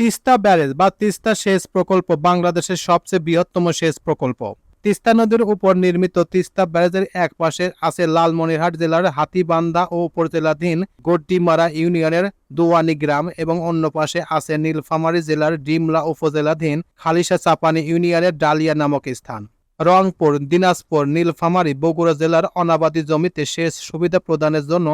Teesta barrage বা তিস্তা সেচ প্রকল্প বাংলাদেশের সবচেয়ে বৃহত্তম সেচ প্রকল্প। তিস্তা নদীর উপর নির্মিত তিস্তা ব্যারেজের এক পাশে আছে লালমনিরহাট জেলার হাতিবান্ধা ও উপজেলাধীন গড্ডিমারা ইউনিয়নের দোয়ানি গ্রাম এবং অন্য পাশে আছে নীলফামারী জেলার ডিমলা উপজেলাধীন খালিশা চাপানি ইউনিয়নের ডালিয়া নামক স্থান। রংপুর, দিনাজপুর, নীলফামারী, বগুড়া জেলার অনাবাদী জমিতে সেচ সুবিধা প্রদানের জন্য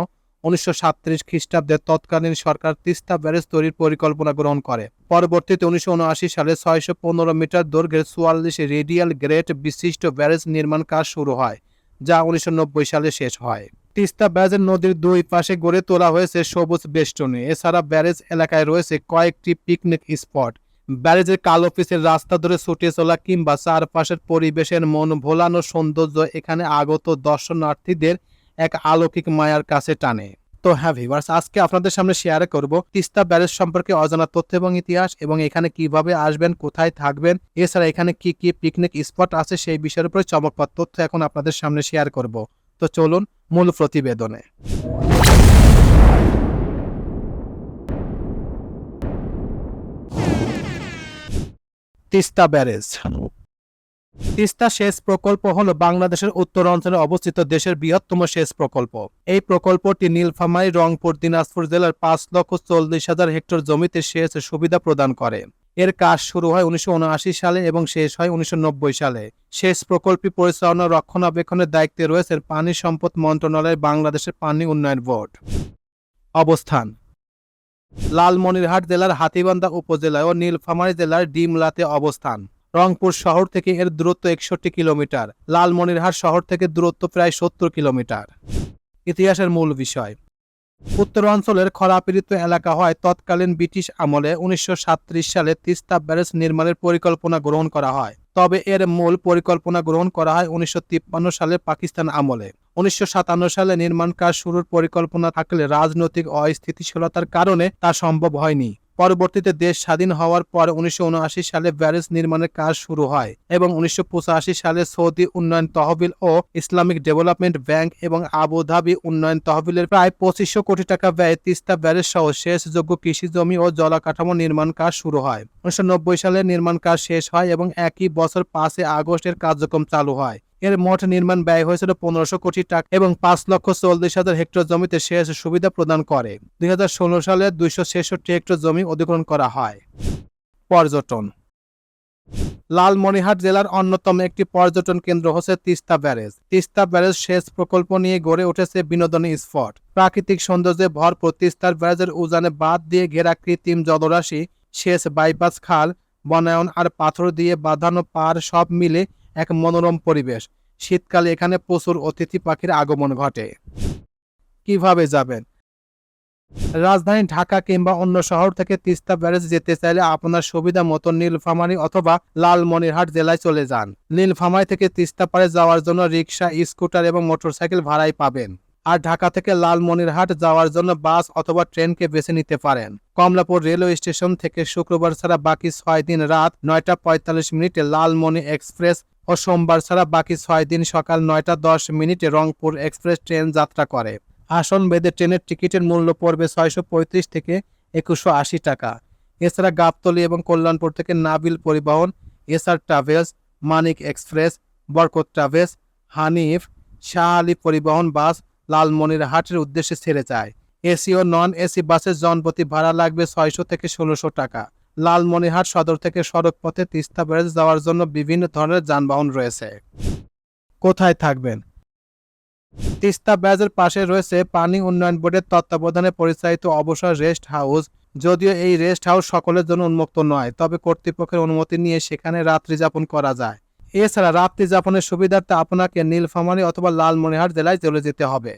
উনিশশো সাতত্রিশ খ্রিস্টাব্দে তৎকালীন সরকার তিস্তা ব্যারেজ তৈরির পরিকল্পনা গ্রহণ করে। পরবর্তীতে উনিশশো উনআশি সালে ছয়শো পনেরো মিটার দৈর্ঘ্যের চুয়াল্লিশ রেডিয়াল গ্রেট বিশিষ্ট ব্যারেজ নির্মাণ কাজ শুরু হয়, যা উনিশশো নব্বই সালে শেষ হয়। তিস্তা ব্যারেজের নদীর দুই পাশে গড়ে তোলা হয়েছে সবুজ বেষ্টনী। এছাড়া ব্যারেজ এলাকায় রয়েছে কয়েকটি পিকনিক স্পট। ব্যারেজের কাল অফিসের রাস্তা ধরে ছুটে চলা কিংবা চারপাশের পরিবেশের মন ভোলানো সৌন্দর্য এখানে আগত দর্শনার্থীদের এক অলৌকিক মায়ার কাছে টানে। তো হ্যাঁ ভিভার্স আজকে আপনাদের সামনে শেয়ার করব তিস্তা ব্যারেজ সম্পর্কে অজানা তথ্য এবং ইতিহাস এবং এখানে কীভাবে আসবেন, কোথায় থাকবেন, এছাড়া এখানে কি কি পিকনিক স্পট আছে সেই বিষয়ের উপরে চমকপ্রদ তথ্য এখন আপনাদের সামনে শেয়ার করব। তো চলুন মূল প্রতিবেদনে। তিস্তা ব্যারেজ। তিস্তা সেচ প্রকল্প হল বাংলাদেশের উত্তর অঞ্চলে অবস্থিত দেশের বৃহত্তম সেচ প্রকল্প। এই প্রকল্পটি নীলফামারী, রংপুর, দিনাজপুর জেলার পাঁচ লক্ষ চল্লিশ হাজার হেক্টর জমিতে সেচ সুবিধা প্রদান করে। এর কাজ শুরু হয় উনিশশো উনআশি সালে এবং শেষ হয় উনিশশো নব্বই সালে। সেচ প্রকল্পটি পরিচালনা রক্ষণাবেক্ষণের দায়িত্বে রয়েছে পানি সম্পদ মন্ত্রণালয়ের বাংলাদেশের পানি উন্নয়ন বোর্ড। অবস্থান। লালমনিরহাট জেলার হাতিবান্ধা উপজেলায় ও নীলফামারী জেলার ডিমলাতে অবস্থান। রংপুর শহর থেকে এর দূরত্ব একষট্টি কিলোমিটার। লালমনিরহাট শহর থেকে দূরত্ব প্রায় সত্তর কিলোমিটার। ইতিহাসের মূল বিষয়। উত্তরাঞ্চলের খরাপীড়িত এলাকা হয় তৎকালীন ব্রিটিশ আমলে উনিশশো সালে তিস্তা ব্যারেজ নির্মাণের পরিকল্পনা গ্রহণ করা হয়। তবে এর মূল পরিকল্পনা গ্রহণ করা হয় উনিশশো তিপ্পান্ন সালে পাকিস্তান আমলে। উনিশশো সাতান্ন সালে নির্মাণ কাজ শুরুর পরিকল্পনা থাকলে রাজনৈতিক অস্থিতিশীলতার কারণে তা সম্ভব হয়নি। পরবর্তীতে দেশ স্বাধীন হওয়ার পর উনিশশো উনআশি সালে ব্যারেজ নির্মাণের কাজ শুরু হয় এবং উনিশশো পঁচাশি সালে সৌদি উন্নয়ন তহবিল ও ইসলামিক ডেভেলপমেন্ট ব্যাংক এবং আবুধাবি উন্নয়ন তহবিলের প্রায় পঁচিশশো কোটি টাকা ব্যয়ে তিস্তা ব্যারেজ সহ সেচযোগ্য কৃষি জমি ও জলাকাঠামো নির্মাণ কাজ শুরু হয়। উনিশশো নব্বই সালে নির্মাণ কাজ শেষ হয় এবং একই বছর পাঁচই আগস্টের কার্যক্রম চালু হয়। এর মোট নির্মাণ ব্যয় হয়েছিল পনেরোশো কোটি টাকা এবং পাঁচ লক্ষ চল্লিশ হাজার হেক্টর জমিতে সেচ সুবিধা প্রদান করে। দুই সালে দুইশো ছেষট্টি হেক্টর জমি অধিগ্রহণ করা হয়। পর্যটন। লালমনিরহাট জেলার অন্যতম একটি পর্যটন কেন্দ্র হচ্ছে তিস্তা ব্যারেজ। তিস্তা ব্যারেজ সেচ প্রকল্প নিয়ে গড়ে উঠেছে বিনোদনী স্পট। প্রাকৃতিক সৌন্দর্যে ভরপুর তিস্তার ব্যারেজের উজানে বাদ দিয়ে ঘেরা কৃত্রিম জলরাশি, সেচ বাইপাস খাল, বনায়ন আর পাথর দিয়ে বাঁধানো পার সব মিলে এক মনোরম পরিবেশ। শীতকালে এখানে প্রচুর অতিথি পাখির আগমন ঘটে। কীভাবে যাবেন? রাজধানী ঢাকা কিংবা অন্য শহর থেকে তিস্তা ব্যারেজ যেতে চাইলে আপনার সুবিধা মতো নীলফামারী অথবা লালমনিরহাট জেলায় চলে যান। নীলফামারি থেকে তিস্তা পারে যাওয়ার জন্য রিক্সা স্কুটার এবং মোটরসাইকেল ভাড়ায় পাবেন। আর ঢাকা থেকে লালমনিরহাট যাওয়ার জন্য বাস অথবা ট্রেনকে বেছে নিতে পারেন। কমলাপুর রেলওয়ে স্টেশন থেকে শুক্রবার ছাড়া বাকি ছয় দিন রাত নয়টা পঁয়তাল্লিশ মিনিটে লালমনি এক্সপ্রেস ও সোমবার ছাড়া বাকি ছয় দিন সকাল নয়টা দশ মিনিটে রংপুর এক্সপ্রেস ট্রেন যাত্রা করে। আসন বেদে ট্রেনের টিকিটের মূল্য পড়বে ছয়শো পঁয়ত্রিশ থেকে একুশশো আশি টাকা। এছাড়া গাবতলী এবং কল্যাণপুর থেকে Nabil Paribahan, SR travels, Manik express, Barkat travels, Hanif, Shah Ali Paribahan bus লালমনিরহাটের উদ্দেশ্যে ছেড়ে যায়। এসি ও নন এসি বাসের জনপ্রতি ভাড়া লাগবে ছয়শো থেকে ষোলোশো টাকা। লালমনিরহাট সদর থেকে সড়ক পথে তিস্তা ব্যারেজ যাওয়ার জন্য বিভিন্ন ধরনের যানবাহন রয়েছে। কোথায় থাকবেন? তিস্তা ব্যারেজের পাশে রয়েছে পানি উন্নয়ন বোর্ডের তত্ত্বাবধানে পরিচালিত অবসর রেস্ট হাউস। যদিও এই রেস্ট হাউস সকলের জন্য উন্মুক্ত নয়, তবে কর্তৃপক্ষের অনুমতি নিয়ে সেখানে রাত্রি যাপন করা যায়। এছাড়া রাত্রি যাপনের সুবিধার্থে আপনাকে নীলফামারী অথবা লালমনিরহাট জেলায় চলে যেতে হবে।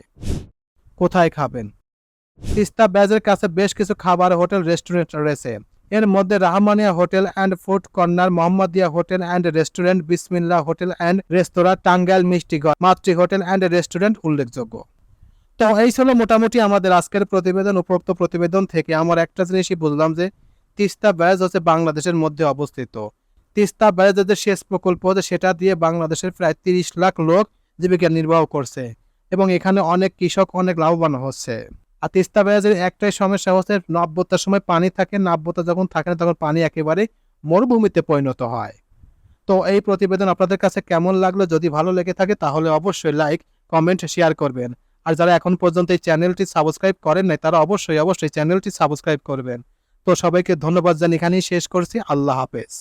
কোথায় খাবেন? তিস্তা ব্যাজের কাছে বেশ কিছু খাবার হোটেল রেস্টুরেন্ট রয়েছে। এর মধ্যে Rahmania hotel and food corner, Mohammadia hotel and restaurant, Bismillah hotel and restaurant, Tangail Mishtigarh Matri hotel and restaurant উল্লেখযোগ্য। তো এই ছিল মোটামুটি আমাদের আজকের প্রতিবেদন, উপরোক্ত প্রতিবেদন থেকে। আমার একটা জিনিসই বুঝলাম যে তিস্তা ব্যারেজ হচ্ছে বাংলাদেশের মধ্যে অবস্থিত। তিস্তা ব্যারেজের সেচ প্রকল্প সেটা দিয়ে বাংলাদেশের প্রায় তিরিশ লাখ লোক জীবিকা নির্বাহ করছে এবং এখানে অনেক কৃষক অনেক লাভবান হচ্ছে। আর তিস্তা ব্যারাজের একটাই সমস্যা হচ্ছে নব্যতার সময় পানি থাকে, নাব্যতা যখন থাকে না তখন পানি একেবারে মরুভূমিতে পরিণত হয়। তো এই প্রতিবেদন আপনাদের কাছে কেমন লাগল? যদি ভালো লেগে থাকে তাহলে অবশ্যই লাইক কমেন্ট শেয়ার করবেন। আর যারা এখন পর্যন্ত এই চ্যানেলটি সাবস্ক্রাইব করেন নাই, তারা অবশ্যই অবশ্যই চ্যানেলটি সাবস্ক্রাইব করবেন। তো সবাইকে ধন্যবাদ জানি এখানেই শেষ করছি। আল্লাহ হাফেজ।